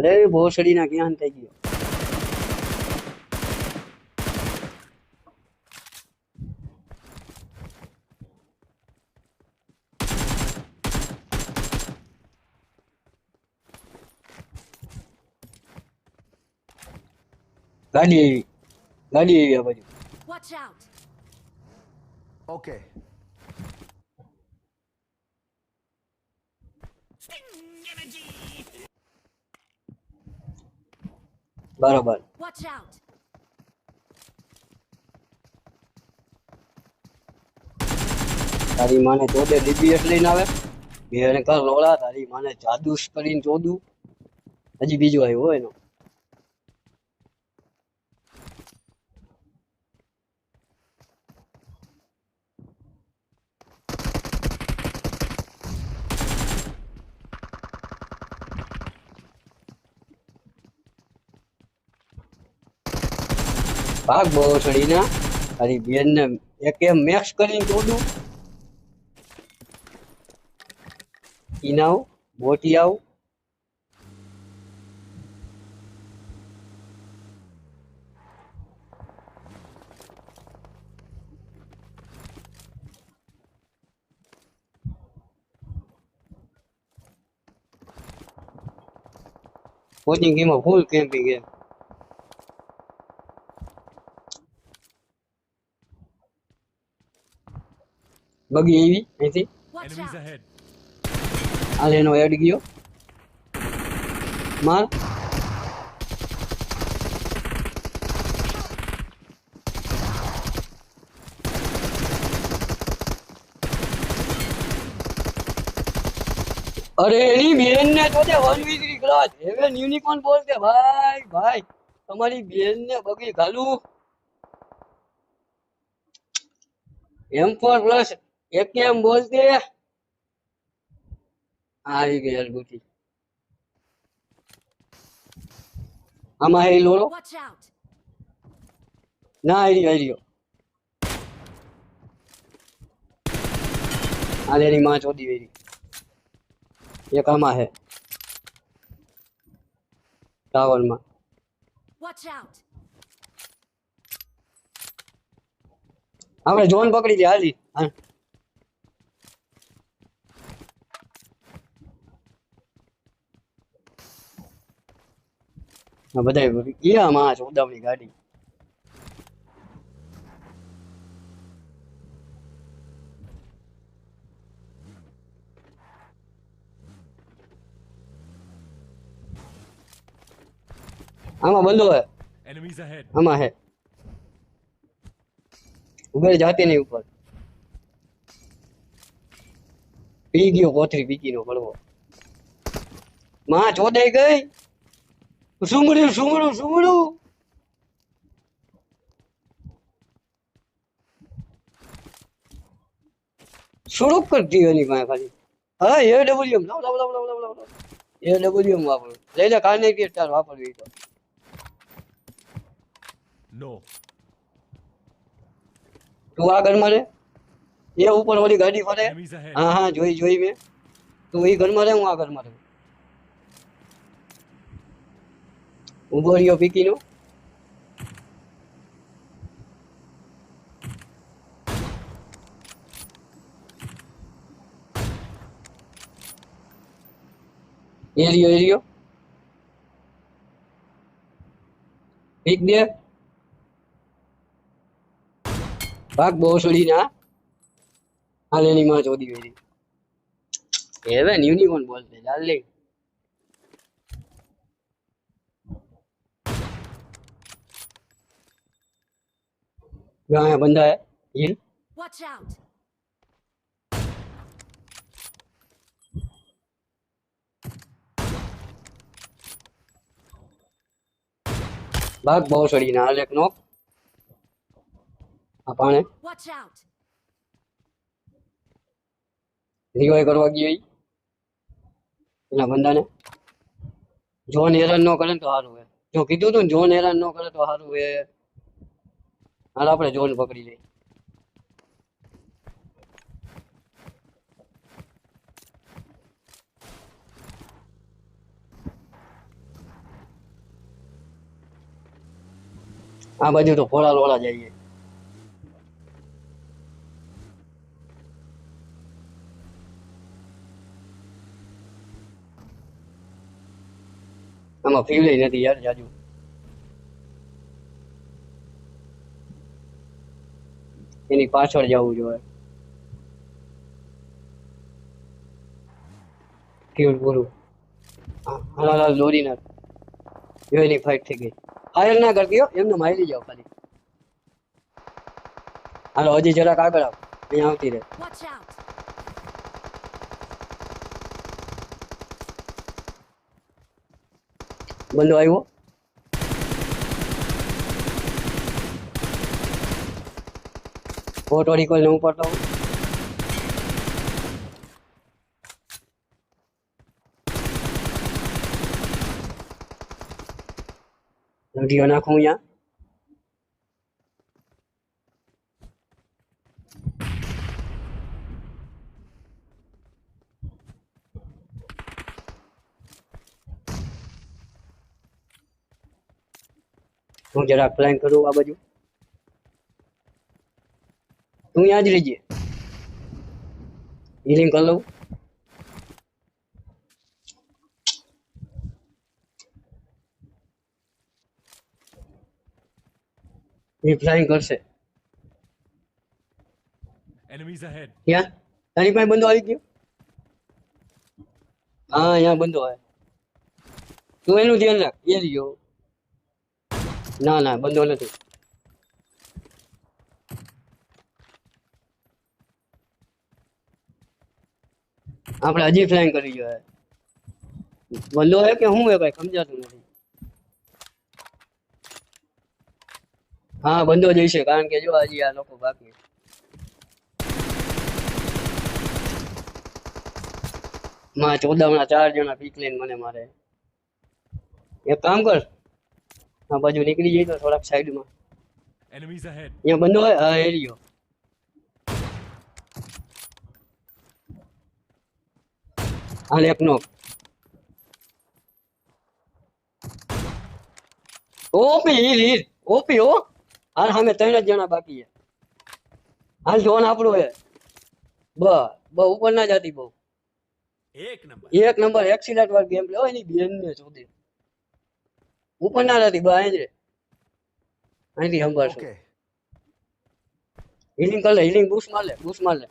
અરે ભોસડી ના ક્યાં થઈ ગયો ગાડી આવી ગાડી આવી આ બાજુ Watch બરોબર. તારી માને ચોદે ડીબીએસ લઈને આવે. બે એને કર લોડા તારી માને જાદુ કરીને ચોદું. હજી બીજું આવ્યું હોય એનો. ભાગ બહુ ચડીને તારી બેનને એક એમ મેક્સ કરીને ચોદું ઈનાવ બોટિયાવ કોચિંગ ગેમમાં ફૂલ કેમ્પિંગ છે બગી એવી અહીંથી Watch Enemies out! ahead. હાલ એનો એડ ગયો માર અરે એની બેન ને તો તે વન વીકરી ક્લાસ હેવન યુનિકોર્ન બોલતે ભાઈ ભાઈ તમારી બેન ને બગી ઘાલું એમ ફોર પ્લસ એક એમ બોલતી આવી ગઈ અલગુટી આમાં હે લોડો ના હરી રહ્યો આલે એની માં ચોદી વેરી એક આમાં હે. ટાવરમાં. વોચ આઉટ આપણે જોન પકડી દે હાલી. હા. બધા ગયા માં ચોદાવની ગાડી. આમાં બંધો હે. આમાં હે. ઉભેર જાતી નહીં ઉપર. પી ગયો કોથરી પીકી નો પડવો માં ચોદાઈ ગઈ? સુમડ્યું સુમડું સુમડું સુડુક કરતી એની પાસે ખાલી હા એ ડબલ્યુ લાવ લાવ લાવ લાવ લાવ લાવ લાવ. એ ડબલ્યુ વાપરું લઈ લે કાને કે તાર વાપરવી તો No. તું આ ઘરમાં રે એ ઉપર ઓલી ગાડી ફરે Enemies ahead. હા હા જોઈ જોઈ મેં તું એ ઘરમાં રહે હું આ ઘરમાં ઊભો રહ્યો પીકીનો એરિયો એરિયો પીક દે ભાગ બહુ છોડી ના હાલ એની માં ચોદી ગઈ હવે યુનિકોર્ન બોલતે ડાર્લિંગ यहाँ बंदा है हिल Watch out! ભાગ બહુ સડી ના હાલ એક નોક આ પાણે Watch out! રિવાઈ કરવા ગઈ ઈ. એના બંદાને જોન હેરાન ન કરે ને તો સારું હે જો કીધું તું ને જોન હેરાન ન કરે તો સારું હે હાલો આપણે જોન પકડી લઈએ. આ બાજુ તો ફોળા લોળા જઈએ. આમાં ફીવડે નથી યાર જાજુ. એની પાછળ જવું જોઈએ ફ્યુલ પૂરું હા હાલ હાલ દોરી નાખ જો એની ફાઇટ થઈ ગઈ ફાયર ના કરતી હો એમને મારી જાઓ ખાલી હાલો હજી જરાક આગળ આવ અહીંયા આવતી રહે Watch out! બંધો આવ્યો ફોટો રિકોલ હું પડતો હોઉં. વિડીયો નાખું અહીંયા હું જરાક ફ્લાઇંગ કરું આ બાજુ તું ત્યાં જ રહીજે હિલિંગ કરી લઉં. એ ફ્લાઇંગ કરશે. એનિમીઝ અહેડ ક્યાં? તારી પાસે બંદો આવી ગયો? હા અહીંયા બંદો આવે. તું એનું ધ્યાન રાખ. એ રહ્યો. ના ના બંધો નથી. આપણે હજી ફ્લાઇંગ કરી જોઈએ. બંધો હે કે શું હે ભાઈ સમજાતું નથી. હા બંધો જઈશે કારણ કે જો હજી આ લોકો બાકી. માં ચોદામણા ચાર જણા પીક લઈને મને મારે. એક કામ કર આ બાજુ નીકળી જઈ તો થોડાક સાઈડમાં એનિમીઝ અહેડ અહીંયા બંધો હોય હા એરિયો હાલ એક નો ઓપી હીર હીર ઓપી હો હાલ સામે ત્રણ જ જણા બાકી છે હાલ જોન આપણું હે બ બ ઉપર ના જાતી બહુ એક નંબર એક નંબર એક્સિડન્ટ વાળી ગેમ પ્લે હોય એની બેન ને શોધી ઉપર ના રહેતી બા અહીં જ રે અહીંથી સંભાળશું Okay. હિલિંગ કર લે હિલિંગ બૂસ્ટ માર લે બૂસ્ટ માર લે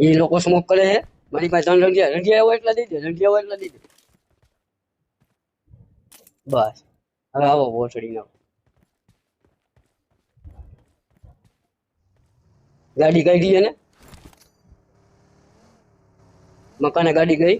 એ લોકો સ્મોક કરે છે. મારી પાસે ત્રણ રંગિયા રંગિયા હોય એટલા દઈ દે, રંગિયા હોય એટલા દઈ દે. બસ. હવે આવો ભોસડી નાખો ગાડી કાઢી એને મકાને ગાડી ગઈ?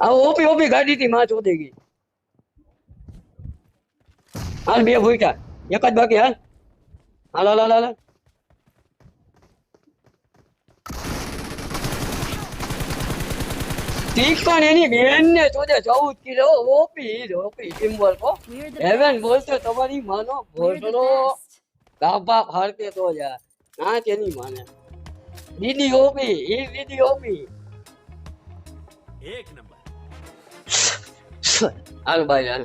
આ ઓપી ઓપી ગાડી થી માં ચોદી ગઈ. હાલ બે ભૂકા એક જ બાકી, હાલ. હાલ હાલ હાલ હાલ. ઠીક એની ચોદે કિલો ઓપી ઓપી હો. We're હેવન બોલતો તમારી માનો ભોસડો. ગાભા ફાડતે તો જા ના તેની માને. દીદી ઓપી એ એક નંબર. Ano ba yan?